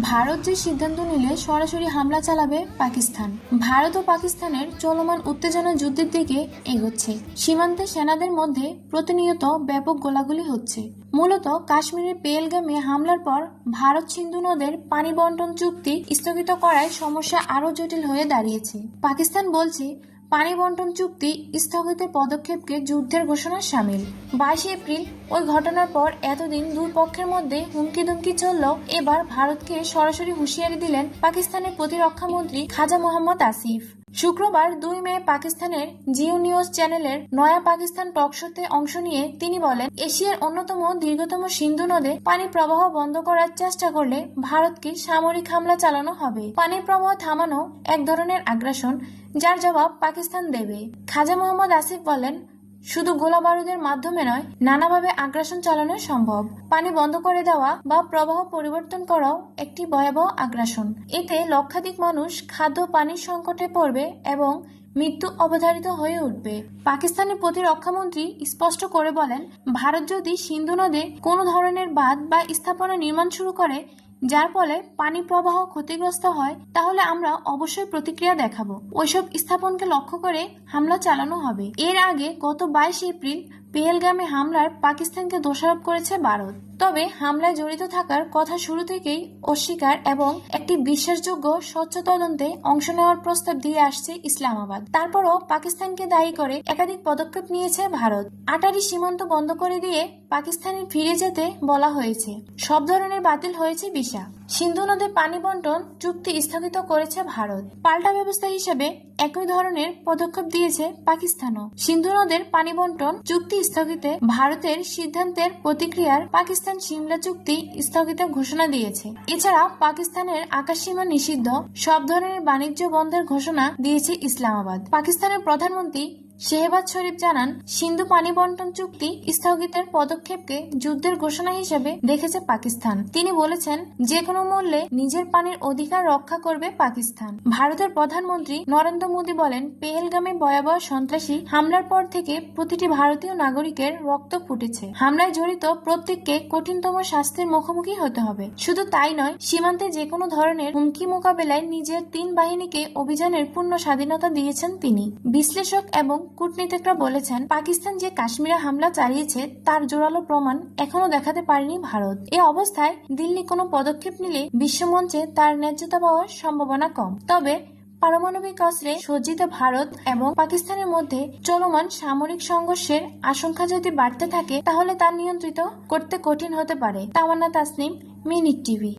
ভারত যে সিদ্ধান্ত নিলে সরাসরি হামলা চালাবে পাকিস্তান। ভারত ও পাকিস্তানের চলমান উত্তেজনা যুদ্ধের দিকে এগোচ্ছে। সীমান্তে সেনাদের মধ্যে প্রতিনিয়ত ব্যাপক গোলাগুলি হচ্ছে। মূলত কাশ্মীরের পেলগামে হামলার পর ভারত সিন্ধু নদের পানি বন্টন চুক্তি স্থগিত করায় সমস্যা আরও জটিল হয়ে দাঁড়িয়েছে। পাকিস্তান বলছে পানি বন্টন চুক্তি স্থগিতের পদক্ষেপকে যুদ্ধের ঘোষণা সামিল। বাইশে এপ্রিল ওই ঘটনার পর এতদিন দুই পক্ষের মধ্যে হুমকি দুমকি চলল। এবার ভারতকে সরাসরি হুঁশিয়ারি দিলেন পাকিস্তানের প্রতিরক্ষা মন্ত্রী খাজা মোহাম্মদ আসিফ। শুক্রবার দুই মে পাকিস্তানের জিও নিউজ চ্যানেলের নয়া পাকিস্তান টক শোতে অংশ নিয়ে তিনি বলেন, এশিয়ার অন্যতম দীর্ঘতম সিন্ধু নদে পানি প্রবাহ বন্ধ করার চেষ্টা করলে ভারতকে সামরিক হামলা চালানো হবে। পানির প্রবাহ থামানো এক ধরনের আগ্রাসন, যার জবাব পাকিস্তান দেবে। খাজা মোহাম্মদ আসিফ বলেন, শুধু গোলা বারুদের মাধ্যমে নয়, নানাভাবে আগ্রাসন চালানো সম্ভব। পানি বন্ধ করে দেওয়া বা প্রবাহ পরিবর্তন করাও একটি ভয়াবহ আগ্রাসন। এতে লক্ষাধিক মানুষ খাদ্য পানির সংকটে পড়বে এবং মৃত্যু অবধারিত হয়ে উঠবে। পাকিস্তানের প্রতিরক্ষামন্ত্রী স্পষ্ট করে বলেন, ভারত যদি সিন্ধু নদে কোনো ধরনের বাঁধ বা স্থাপনা নির্মাণ শুরু করে যার ফলে পানি প্রবাহ ক্ষতিগ্রস্ত হয়, তাহলে আমরা অবশ্যই প্রতিক্রিয়া দেখাবো। ওইসব স্থাপনকে লক্ষ্য করে হামলা চালানো হবে। এর আগে গত বাইশ এপ্রিল পেহেলগামে হামলার পাকিস্তানকে দোষারোপ করেছে ভারত। তবে হামলায় জড়িত থাকার কথা শুরু থেকেই অস্বীকার এবং একটি বিশ্বাসযোগ্য স্বচ্ছ তদন্তে অংশ নেওয়ার প্রস্তাব দিয়ে আসছে ইসলামাবাদ। তারপরও পাকিস্তানকে দায়ী করে একাধিক পদক্ষেপ নিয়েছে ভারত। আটারি সীমান্ত বন্ধ করে দিয়ে পাকিস্তানে ফিরে যেতে বলা হয়েছে। সব ধরনের বাতিল হয়েছে ভিসা। সিন্ধু নদে পানি বন্টন চুক্তি স্থগিত করেছে ভারত। পাল্টা ব্যবস্থা হিসেবে একই ধরনের পদক্ষেপ দিয়েছে পাকিস্তানও। সিন্ধু নদের পানি বন্টন চুক্তি স্থগিতে ভারতের সিদ্ধান্তের প্রতিক্রিয়ার পাকিস্তান সিমলা চুক্তি স্থগিত ঘোষণা দিয়েছে। এছাড়া পাকিস্তানের আকাশসীমা নিষিদ্ধ, সব ধরনের বাণিজ্য বন্ধের ঘোষণা দিয়েছে ইসলামাবাদ। পাকিস্তানের প্রধানমন্ত্রী শেহবাজ শরীফ জানান, সিন্ধু পানি বন্টন চুক্তি স্থগিতের পদক্ষেপকে যুদ্ধের ঘোষণা হিসেবে দেখেছে পাকিস্তান। তিনি বলেছেন যে কোনো মূল্যে নিজের পানির অধিকার রক্ষা করবে পাকিস্তান। ভারতের প্রধানমন্ত্রী নরেন্দ্র মোদী বলেন, পেহেলগামে ভয়াবহ সন্ত্রাসী হামলার পর থেকে প্রতিটি ভারতীয় নাগরিকের রক্ত ফুটেছে। হামলায় জড়িত প্রত্যেককে কঠিনতম শাস্তির মুখোমুখি হতে হবে। শুধু তাই নয়, সীমান্তে যে কোনো ধরনের হুমকি মোকাবেলায় নিজের তিন বাহিনীকে অভিযানের পূর্ণ স্বাধীনতা দিয়েছেন তিনি। বিশ্লেষক এবং কূটনীতিকরা বলেছেন, পাকিস্তান যে কাশ্মীরে হামলা চালিয়েছে, তার জোরালো প্রমাণ এখনও দেখাতে পারেনি ভারত। এ অবস্থায় দিল্লি কোনো পদক্ষেপ নিলে বিশ্বমঞ্চে তার ন্যায্যতা পাওয়ার সম্ভাবনা কম। তবে পারমাণবিক অস্ত্রে সজ্জিত ভারত এবং পাকিস্তানের মধ্যে চলমান সামরিক সংঘর্ষের আশঙ্কা যদি বাড়তে থাকে, তাহলে তা নিয়ন্ত্রিত করতে কঠিন হতে পারে। Tamanna Tasnim, minute TV.